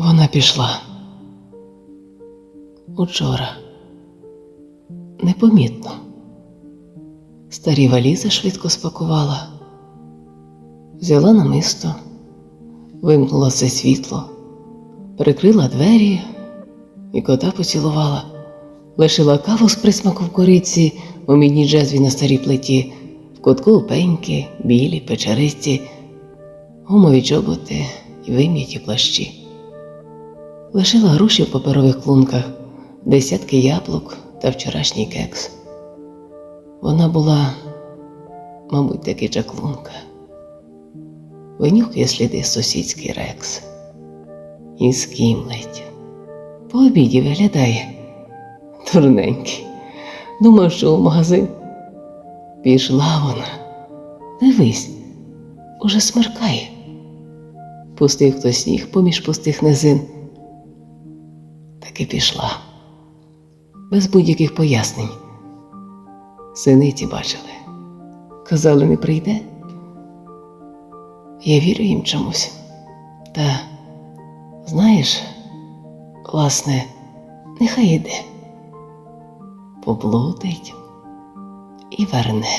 Вона пішла. Учора. Непомітно. Старі валізи швидко спакувала, взяла намисто, вимкнула все світло, прикрила двері і кота поцілувала, лишила каву з присмаком кориці у мідній джезві на старій плиті, в кутку пеньки, білі, печеристі, гумові чоботи і вим'яті плащі. Лишила гроші в паперових клунках, десятки яблук та вчорашній кекс. Вона була, мабуть, таки чаклунка. Винюхає сліди сусідський рекс. І скімлить. По обіді виглядає. Дурненький. Думав, що в магазин. Пішла вона. Дивись, уже смеркає. Пустив хто сніг поміж пустих низин. Таки пішла. Без будь-яких пояснень. Синиці бачили. Казали, не прийде. Я вірю їм чомусь. Та, знаєш, власне, нехай іде. Поблудить і верне.